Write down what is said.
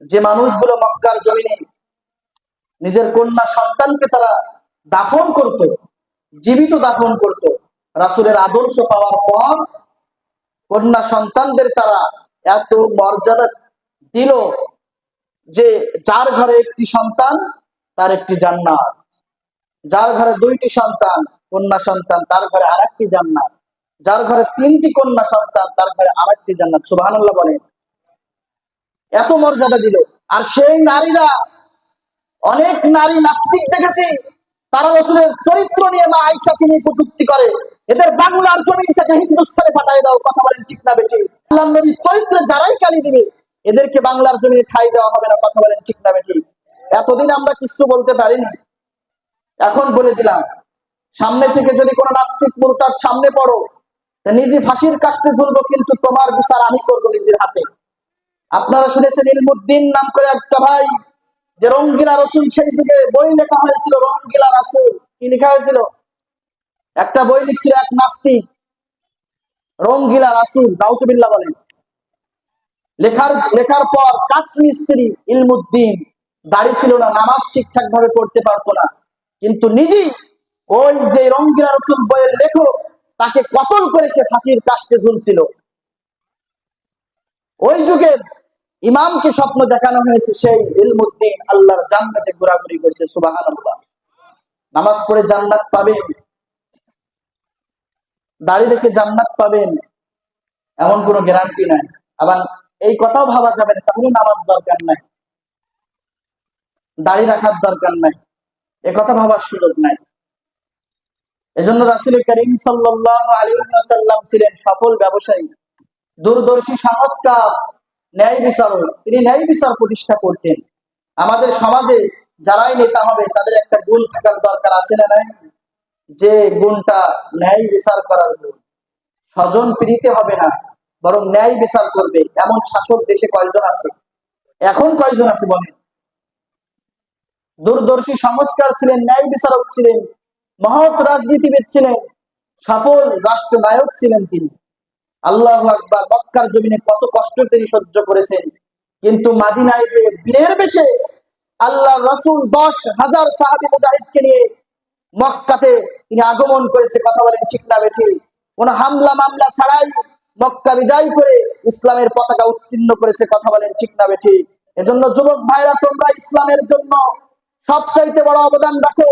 যে মানুষগুলো মক্কার জমিনে নিজের কন্যা সন্তানকে তারা দাফন করত, জীবিত দাফন করত, রাসূলের আদর্শ পাওয়ার পর কন্যা সন্তানদের তারা এত মর্যাদা দিল যে যার ঘরে একটি সন্তান, তার একটি জান্নাত। যার ঘরে দুইটি সন্তান, কন্যা সন্তান, তার ঘরে আর একটি জান্নাত। যার ঘরে তিনটি কন্যা সন্তান, তার ঘরে আর একটি জান্নাত। সুবহানাল্লাহ বলেন এত মর্যাদা দিল। আর সেই নারীরা, অনেক নারী নাস্তিক দেখেছি, তারা রসুলের চরিত্র নিয়ে মা আইসাকে নিয়ে কটুক্তি করে। এদের বাংলার জমিন থেকে হিন্দুস্তানে পাঠিয়ে দাও, কথা বলেন ঠিক না বেঠিক। আল্লাহ নবীর চরিত্রে যারাই কালি দিবে, এদেরকে বাংলার জমিনে ঠাই দেওয়া হবে না, কথা বলেন ঠিক না বেঠিক। এতদিন আমরা কিছু বলতে পারিনি। এখন বলে দিলাম, সামনে থেকে যদি কোনো নাস্তিক মুরতার সামনে পড়ো নিজে ফাঁসির কাস্তে ঝুলবো, কিন্তু তোমার বিচার আমি করব নিজের হাতে। আপনারা শুনেছেন ইলমুদ্দিন নাম করে একটা ভাই, যে রঙ্গিলা রসুল সেই যুগে বই লেখা হয়েছিল, রঙ্গিলা রাসুল, কি লেখা হয়েছিল? একটা বই লিখছিল এক নাস্তিক, রঙ্গিলা রাসুল নাউসুবিল্লাহ বলেন লেখার লেখার পর কাঠ মিস্ত্রি ইলমুদ্দিন, দাড়ি ছিল না, নামাজ ঠিকঠাক ভাবে পড়তে পারতো না। কিন্তু নিজেই ওই যে রঙ্গিলা রসুল বইয়ের লেখক, তাকে কতল করে সে ফাঁসির কাস্টে ঝুলছিল। ওই যুগের ইমামকে স্বপ্ন দেখানো হয়েছে, সেই ইলমুদ্দিন আল্লাহর জান্নাতে ঘোরাঘুরি করেছে, সুবহানাল্লাহ। নামাজ পড়ে জান্নাত পাবেন। দাঁড়িয়ে রেখে জান্নাত পাবেন। এমন কোনো গ্যারান্টি নাই। আবার এই কথাও ভাবা যাবে না, তাহলে নামাজ দরকার নাই। দাড়ি রাখার দরকার নাই। এ কথা ভাবার সুযোগ নাই। এজন্য রাসুল করিম সাল্লাহ আলী সাল্লাম ছিলেন সফল ব্যবসায়ী। দূরদর্শী সংস্কার ন্যায় বিচারক, তিনি ন্যায় বিচার প্রতিষ্ঠা করতেন। আমাদের সমাজে যারাই নেতা হবে, তাদের একটা গুণ থাকার দরকার আছে না নাই? যে গুণটা ন্যায় বিচার করার গুণ। স্বজন প্রীতি হবে না, বরং ন্যায় বিচার করবে। এমন শাসক দেশে কয়জন আছে? এখন কয়জন আছে বলেন? দূরদর্শী সংস্কার ছিলেন, ন্যায় বিচারক ছিলেন, মহৎ রাজনীতিবিদ ছিলেন, সফল রাষ্ট্রনায়ক ছিলেন তিনি। আল্লাহ আকবার, মক্কার জমিনে কত কষ্ট তিনি সহ্য করেছেন। কিন্তু মাদিনায় যে বীরের বেশে আল্লাহ রসুল দশ হাজার সাহাবি মুজাহিদকে নিয়ে মক্কাতে তিনি আগমন করেছে, কথা বলেন ঠিক না বেঠি কোন হামলা মামলা ছাড়াই মক্কা বিজয় করে ইসলামের পতাকা উত্তীর্ণ করেছে, কথা বলেন ঠিক না বেঠি এজন্য যুবক ভাইরা, তোমরা ইসলামের জন্য সবচাইতে বড় অবদান রাখো।